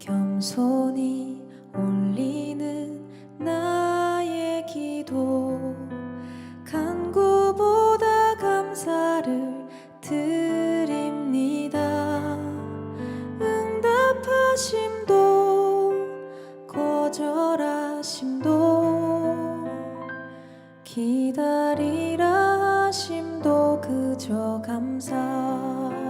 겸손히 올리는 나의 기도. 간구보다 감사를 드립니다. 응답하심도 거절하심도 기다리라 하심도 그저 감사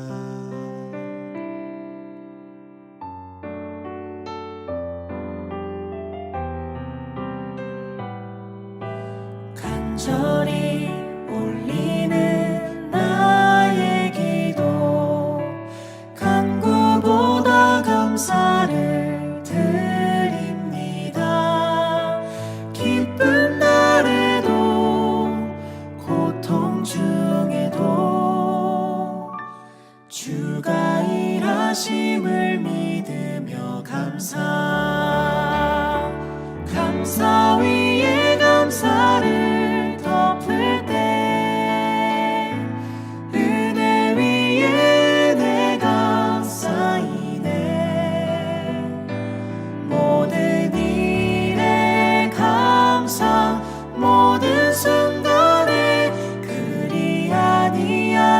간절히 올리는 나의 기도. 간구보다 감사를 드립니다. 기쁜 날에도 고통 중에도 주가 일하심을 믿으며 감사